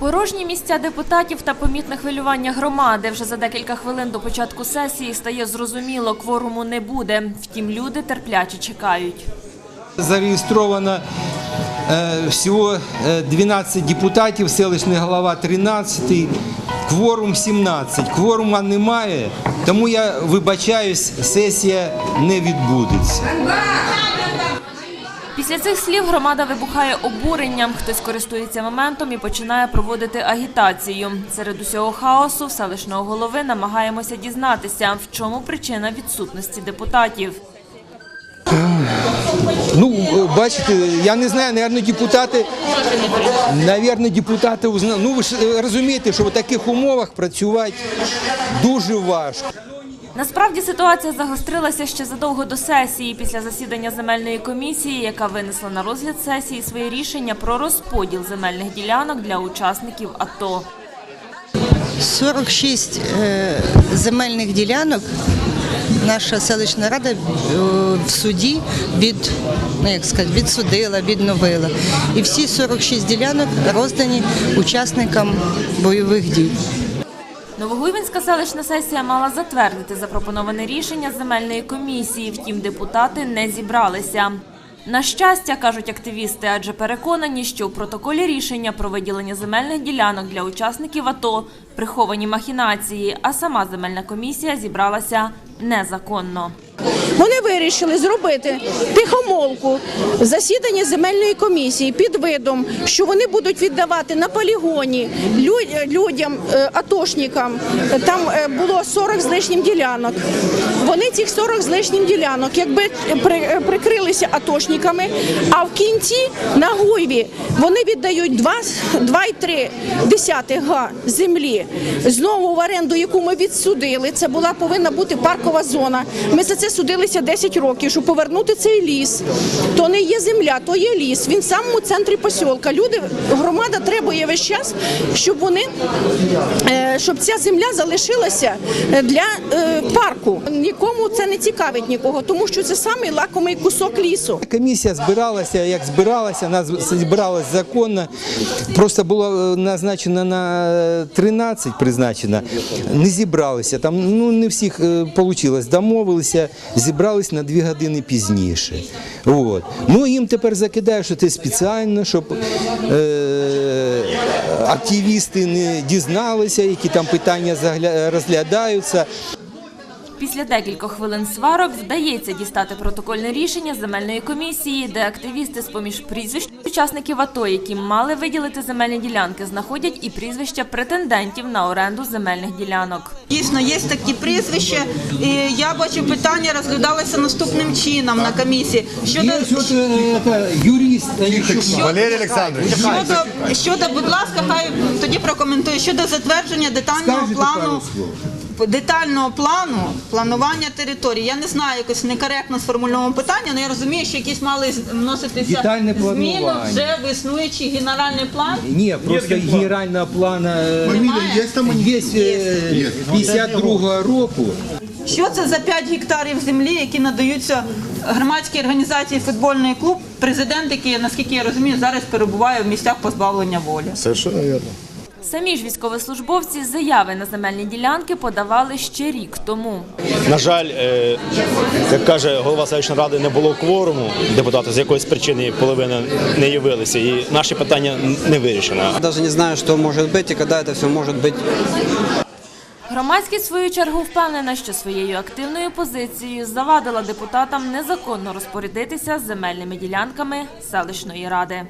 Порожні місця депутатів та помітне хвилювання громади. Вже за декілька хвилин до початку сесії стає зрозуміло, кворуму не буде. Втім, люди терпляче чекають. Зареєстровано е, всього е, 12 депутатів, селищний голова 13, кворум 17. Кворума немає, тому я вибачаюсь, сесія не відбудеться. Після цих слів громада вибухає обуренням. Хтось користується моментом і починає проводити агітацію. Серед усього хаосу в селищного голови намагаємося дізнатися, в чому причина відсутності депутатів. Ну, бачите, я не знаю, наверное, депутати, наверное, депутати узна... Ну, ви ж е, розумієте, що в таких умовах працювати дуже важко. Насправді ситуація загострилася ще задовго до сесії після засідання земельної комісії, яка винесла на розгляд сесії своє рішення про розподіл земельних ділянок для учасників АТО. 46 е, земельних ділянок наша селищна рада е, в суді від, ну як сказати, відсудила, відновила. І всі 46 ділянок роздані учасникам бойових дій. Новогуйвинська селищна сесія мала затвердити запропоноване рішення земельної комісії, втім депутати не зібралися. На щастя, кажуть активісти, адже переконані, що у протоколі рішення про виділення земельних ділянок для учасників АТО приховані махінації, а сама земельна комісія зібралася незаконно. Вони вирішили зробити тихомолку засідання земельної комісії під видом, що вони будуть віддавати на полігоні лю- людям, е, атошникам. Там е, було 40 з лишнім ділянок. Вони цих 40 з лишнім ділянок, якби е, прикрилися атошниками, а в кінці на гуйві вони віддають 2, 2,3 десятих га землі. Знову в оренду, яку ми відсудили, це була повинна бути паркова зона. Ми за це судилися 10 років, щоб повернути цей ліс. То не є земля, то є ліс. Він в самому центрі посілка. Люди, громада требує весь час, щоб вони е, щоб ця земля залишилася для е, парку. Нікому це не цікавить нікого, тому що це самий лакомий кусок лісу. Комісія збиралася, як збиралася, вона збиралася законно. Просто було е, назначено на 13 призначено, не зібралися. Там ну не всіх вийшло. Домовилися, зібрались на 2 години пізніше. От. Ну їм тепер закидають, що це спеціально, щоб е, активісти не дізналися, які там питання розглядаються. Після декількох хвилин сварок вдається дістати протокольне рішення земельної комісії, де активісти з-поміж прізвищ учасників АТО, які мали виділити земельні ділянки, знаходять і прізвища претендентів на оренду земельних ділянок. Дійсно, є такі прізвища. І я бачу, питання розглядалося наступним чином на комісії. Щодо, е, юрист Валерій Олександрович. щодо, щодо, будь ласка, хай тоді прокоментує щодо затвердження детального плану. Детального плану планування території. Я не знаю, якось некоректно сформульовано питання, але я розумію, що якісь мали вноситися Детальне зміни планування. вже в існуючий генеральний план. Ні, просто генерального плана е? Є там є е, 52 року. Що це за 5 гектарів землі, які надаються громадській організації футбольний клуб, президент, який, наскільки я розумію, зараз перебуває в місцях позбавлення волі? Совершенно вірно. Самі ж військовослужбовці заяви на земельні ділянки подавали ще рік тому. На жаль, е, як каже голова селищної ради, не було кворуму депутатів, з якоїсь причини половина не явилися, і наше питання не вирішено. Даже не знаю, что может быть и когда это все может быть. Громадськість свою чергу впевнена, що своєю активною позицією завадила депутатам незаконно розпорядитися земельними ділянками селищної ради.